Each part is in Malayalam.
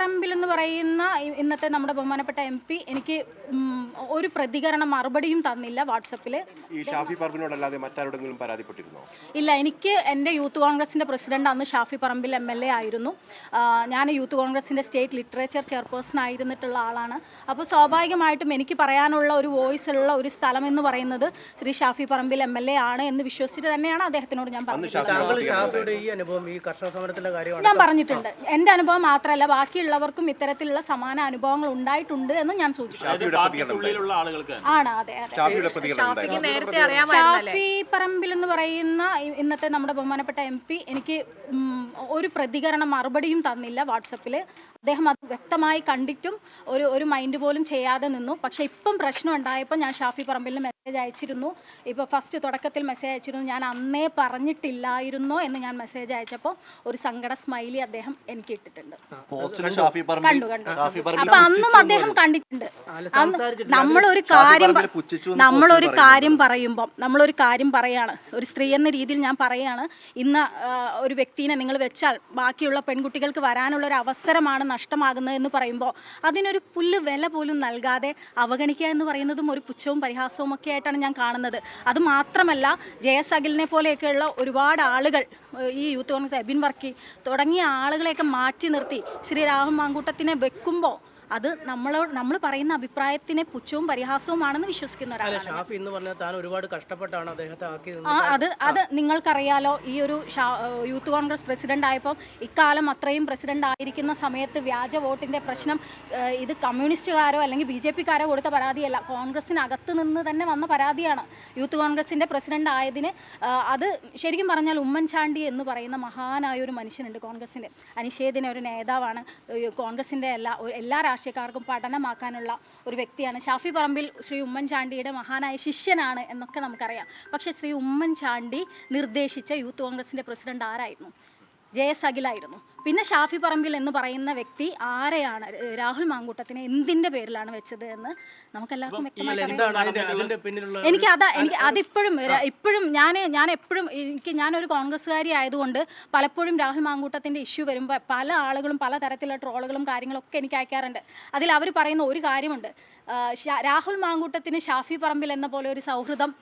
പറമ്പിൽ എന്ന് പറയുന്ന ഇന്നത്തെ നമ്മുടെ ബഹുമാനപ്പെട്ട എം പി എനിക്ക് ഒരു പ്രതികരണം മറുപടിയും തന്നില്ല വാട്സപ്പിൽ ഈ ഷാഫി പറമ്പിനോടല്ലാതെ മറ്റാരോടെങ്കിലും പരാതിപ്പെട്ടിരുന്നോ? ഇല്ല എനിക്ക് എന്റെ യൂത്ത് കോൺഗ്രസിന്റെ പ്രസിഡന്റ് അന്ന് Shafi Parambil M L A ആയിരുന്നു. ഞാൻ യൂത്ത് കോൺഗ്രസിന്റെ സ്റ്റേറ്റ് ലിറ്ററേച്ചർ ചെയർപേഴ്സൺ ആയിരുന്നിട്ടുള്ള ആളാണ്. അപ്പോൾ സ്വാഭാവികമായിട്ടും എനിക്ക് പറയാനുള്ള ഒരു വോയിസ് ഉള്ള ഒരു സ്ഥലം എന്ന് പറയുന്നത് Shri Shafi Parambil M L A ആണ് എന്ന് വിശ്വസിച്ചിട്ട് തന്നെയാണ് അദ്ദേഹത്തിനോട് ഞാൻ പറഞ്ഞത്. ഷാഫി താങ്കൾ ഈ അനുഭവം ഈ കർഷക സമരത്തിന്റെ കാര്യമാണ് ഞാൻ പറഞ്ഞിട്ടുണ്ട്. എന്റെ അനുഭവം മാത്രമല്ല ബാക്കിയുള്ളവർക്കും ഇത്തരത്തിലുള്ള സമാന അനുഭവങ്ങൾ ഉണ്ടായിട്ടുണ്ട് എന്ന് ഞാൻ സൂചിപ്പിച്ചു. ആണ് അതെ ഷാഫി പറമ്പിൽ എന്ന് പറയുന്ന ഇന്നത്തെ നമ്മുടെ ബഹുമാനപ്പെട്ട എം പി എനിക്ക് ഒരു പ്രതികരണം മറുപടിയും തന്നില്ല വാട്സപ്പിൽ അദ്ദേഹം അത് വ്യക്തമായി കണ്ടിട്ടും ഒരു ഒരു മൈൻഡ് പോലും ചെയ്യാതെ നിന്നു. പക്ഷേ ഇപ്പം പ്രശ്നം ഉണ്ടായപ്പോൾ ഞാൻ ഷാഫി പറമ്പിലിന് മെസ്സേജ് അയച്ചിരുന്നു. ഇപ്പോൾ ഫസ്റ്റ് തുടക്കത്തിൽ മെസ്സേജ് അയച്ചിരുന്നു. ഞാൻ അന്നേ പറഞ്ഞിട്ടില്ലായിരുന്നോ എന്ന് ഞാൻ മെസ്സേജ് അയച്ചപ്പോൾ ഒരു സങ്കട സ്മൈലി അദ്ദേഹം എനിക്ക് ഇട്ടിട്ടുണ്ട്. ഷാഫി പറമ്പിൽ കണ്ടു കണ്ടു. ഷാഫി പറമ്പിൽ അപ്പൊ അന്നും അദ്ദേഹം കണ്ടിട്ടുണ്ട്. നമ്മളൊരു കാര്യം നമ്മളൊരു കാര്യം പറയുമ്പം നമ്മളൊരു കാര്യം പറയാണ്. ഒരു സ്ത്രീ എന്ന രീതിയിൽ ഞാൻ പറയാണ് ഇന്ന് ഒരു വ്യക്തിനെ നിങ്ങൾ വെച്ചാൽ ബാക്കിയുള്ള പെൺകുട്ടികൾക്ക് വരാനുള്ള ഒരു അവസരമാണ് നഷ്ടമാകുന്നത് എന്ന് പറയുമ്പോൾ അതിനൊരു പുല്ല് വില പോലും നൽകാതെ അവഗണിക്കുക എന്ന് പറയുന്നതും ഒരു പുച്ഛവും പരിഹാസവും ഒക്കെ ആയിട്ടാണ് ഞാൻ കാണുന്നത്. അത് മാത്രമല്ല ജയസ് അഖിലിനെ പോലെയൊക്കെയുള്ള ഒരുപാട് ആളുകൾ ഈ യൂത്ത് കോൺഗ്രസ് എബിൻ വർക്കി തുടങ്ങിയ ആളുകളെയൊക്കെ മാറ്റി നിർത്തി ശ്രീ രാഹുൽ മാങ്കൂട്ടത്തിനെ വെക്കുമ്പോൾ അത് നമ്മളോട് നമ്മൾ പറയുന്ന അഭിപ്രായത്തിനെ പുച്ഛവും പരിഹാസവുമാണെന്ന് വിശ്വസിക്കുന്ന ഒരാളാണ് ഒരുപാട് കഷ്ടപ്പെട്ടാണ് അദ്ദേഹത്തെ അത് അത് നിങ്ങൾക്കറിയാലോ ഈ ഒരു യൂത്ത് കോൺഗ്രസ് പ്രസിഡന്റ് ആയപ്പോൾ ഇക്കാലം അത്രയും പ്രസിഡന്റ് ആയിരിക്കുന്ന സമയത്ത് വ്യാജ വോട്ടിന്റെ പ്രശ്നം ഇത് കമ്മ്യൂണിസ്റ്റുകാരോ അല്ലെങ്കിൽ ബി ജെ പിക്കാരോ കൊടുത്ത പരാതിയല്ല. കോൺഗ്രസിനകത്ത് നിന്ന് തന്നെ വന്ന പരാതിയാണ്. യൂത്ത് കോൺഗ്രസിന്റെ പ്രസിഡന്റ് ആയതിന് അത് ശരിക്കും പറഞ്ഞാൽ ഉമ്മൻചാണ്ടി എന്ന് പറയുന്ന മഹാനായ ഒരു മനുഷ്യനുണ്ട് കോൺഗ്രസിന്റെ. അനിഷേദിനെ ഒരു നേതാവാണ്. കോൺഗ്രസിന്റെ എല്ലാ എല്ലാ രാഷ്ട്രീയക്കാർക്കും പഠനമാക്കാനുള്ള ഒരു വ്യക്തിയാണ്. ഷാഫി പറമ്പിൽ ശ്രീ ഉമ്മൻചാണ്ടിയുടെ മഹാനായ ശിഷ്യനാണ് എന്നൊക്കെ നമുക്കറിയാം. പക്ഷേ ശ്രീ ഉമ്മൻചാണ്ടി നിർദ്ദേശിച്ച യൂത്ത് കോൺഗ്രസിന്റെ പ്രസിഡന്റ് ആരായിരുന്നു? ജയസ് അഖിലായിരുന്നു പിന്നെ ഷാഫി പറമ്പിൽ എന്ന് പറയുന്ന വ്യക്തി ആരെയാണ്? രാഹുൽ മാങ്കൂട്ടത്തിനെ എന്തിന്റെ പേരിലാണ് വെച്ചത് എന്ന് നമുക്കെല്ലാവർക്കും വ്യക്തമായി അല്ല അറിയാം. എന്താണ് അതിന്റെ അതിന്റെ പിന്നിലുള്ള എനിക്ക് അതാ എനിക്ക് അതിപ്പോഴും ഇപ്പോഴും ഞാൻ ഞാൻ എപ്പോഴും എനിക്ക് ഞാനൊരു കോൺഗ്രസ്സുകാരി ആയതുകൊണ്ട് പലപ്പോഴും രാഹുൽ മാങ്കൂട്ടത്തിന്റെ ഇഷ്യൂ വരുമ്പോൾ പല ആളുകളും പല തരത്തിലുള്ള ട്രോളുകളും കാര്യങ്ങളൊക്കെ എനിക്ക് അയക്കാറുണ്ട്. അതിൽ അവർ പറയുന്ന ഒരു കാര്യമുണ്ട്. രാഹുൽ മാങ്കൂട്ടത്തിന് ഷാഫി പറമ്പിൽ എന്ന പോലെ ഒരു സൗഹൃദം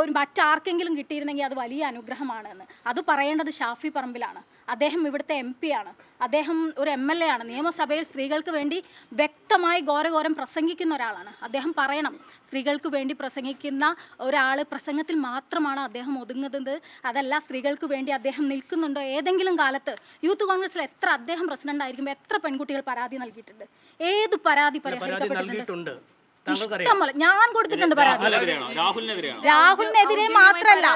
ഒരു മറ്റാർക്കെങ്കിലും കിട്ടിയിരുന്നെങ്കിൽ അത് വലിയ അനുഗ്രഹമാണെന്ന്. അത് പറയേണ്ടത് ഷാഫി പറമ്പിലാണ്. അദ്ദേഹം ഇവിടുത്തെ എം പി ആണ്. അദ്ദേഹം ഒരു എം എൽ എ ആണ്. നിയമസഭയിൽ സ്ത്രീകൾക്ക് വേണ്ടി വ്യക്തമായി ഘോരഘോരം പ്രസംഗിക്കുന്ന ഒരാളാണ്. അദ്ദേഹം പറയണം സ്ത്രീകൾക്ക് വേണ്ടി പ്രസംഗിക്കുന്ന ഒരാൾ പ്രസംഗത്തിൽ മാത്രമാണ് അദ്ദേഹം ഒതുങ്ങുന്നത്. അതല്ല സ്ത്രീകൾക്ക് വേണ്ടി അദ്ദേഹം നിൽക്കുന്നുണ്ടോ? ഏതെങ്കിലും കാലത്ത് യൂത്ത് കോൺഗ്രസിൽ എത്ര അദ്ദേഹം പ്രസിഡന്റ് ആയിരിക്കുമ്പോൾ എത്ര പെൺകുട്ടികൾ പരാതി നൽകിയിട്ടുണ്ട്? ഏത് പരാതി പരിഹരിക്കപ്പെട്ടിട്ടുണ്ട്? ഇഷ്ടംപോലെ. ഞാൻ കൊടുത്തിട്ടുണ്ട് പരാതി. രാഹുലിനെതിരെ മാത്രല്ല.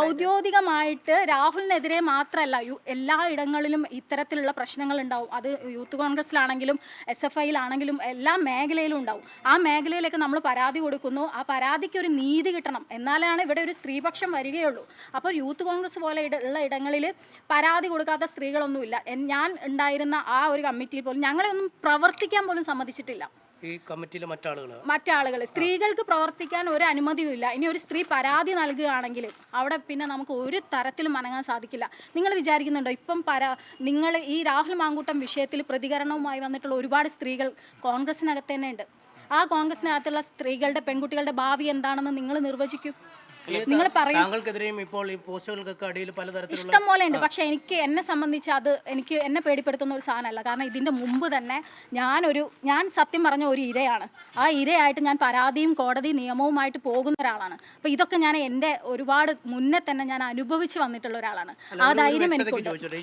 ഔദ്യോഗികമായിട്ട് രാഹുലിനെതിരെ മാത്രല്ല. എല്ലാ ഇടങ്ങളിലും ഇത്തരത്തിലുള്ള പ്രശ്നങ്ങൾ ഉണ്ടാവും. അത് യൂത്ത് കോൺഗ്രസിലാണെങ്കിലും എസ് എഫ് ഐയിലാണെങ്കിലും എല്ലാ മേഖലയിലും ഉണ്ടാവും. ആ മേഖലയിലേക്ക് നമ്മൾ പരാതി കൊടുക്കുന്നു. ആ പരാതിക്ക് ഒരു നീതി കിട്ടണം. എന്നാലാണ് ഇവിടെ ഒരു സ്ത്രീപക്ഷം വരികയുള്ളൂ. അപ്പോൾ യൂത്ത് കോൺഗ്രസ് പോലെ ഉള്ള ഇടങ്ങളിൽ പരാതി കൊടുക്കാത്ത സ്ത്രീകളൊന്നുമില്ല. ഞാൻ ഉണ്ടായിരുന്ന ആ ഒരു കമ്മിറ്റിയിൽ പോലും ഞങ്ങളെ ഒന്നും പ്രവർത്തിക്കാൻ പോലും സമ്മതിച്ചിട്ടില്ല. ഈ കമ്മിറ്റിയിലെ മറ്റാളുകൾ മറ്റാളുകൾ സ്ത്രീകൾക്ക് പ്രവർത്തിക്കാൻ ഒരു അനുമതിയുമില്ല. ഇനി ഒരു സ്ത്രീ പരാതി നൽകുകയാണെങ്കിൽ അവിടെ പിന്നെ നമുക്ക് ഒരു തരത്തിലും അനങ്ങാൻ സാധിക്കില്ല. നിങ്ങൾ വിചാരിക്കുന്നുണ്ടോ? ഇപ്പം പരാ നിങ്ങൾ ഈ രാഹുൽ മാങ്കൂട്ടം വിഷയത്തിൽ പ്രതികരണവുമായി വന്നിട്ടുള്ള ഒരുപാട് സ്ത്രീകൾ കോൺഗ്രസിനകത്ത് തന്നെ ഉണ്ട്. ആ കോൺഗ്രസിനകത്തുള്ള സ്ത്രീകളുടെ പെൺകുട്ടികളുടെ ഭാവി എന്താണെന്ന് നിങ്ങൾ നിർവചിക്കും. നിങ്ങൾ പറയും. താങ്കൾക്കെതിരെയും ഇപ്പോൾ ഈ പോസ്റ്റുകൾക്കൊക്കെ അടിയിൽ പലതരത്തിലുള്ള ഇഷ്ടം പോലെ ഉണ്ട്. പക്ഷെ എനിക്ക് എന്നെ സംബന്ധിച്ച് അത് എനിക്ക് എന്നെ പേടിപ്പെടുത്തുന്ന ഒരു സാധനമല്ല. കാരണം ഇതിന്റെ മുമ്പ് തന്നെ ഞാനൊരു ഞാൻ സത്യം പറഞ്ഞ ഒരു ഇരയാണ്. ആ ഇരയായിട്ട് ഞാൻ പരാതിയും കോടതി നിയമവുമായിട്ട് പോകുന്ന ഒരാളാണ്. അപ്പോൾ ഇതൊക്കെ ഞാൻ എന്റെ ഒരുപാട് മുന്നേ തന്നെ ഞാൻ അനുഭവിച്ച് വന്നിട്ടുള്ള ഒരാളാണ്. ആ ധൈര്യം എനിക്ക് എനിക്കുണ്ട്.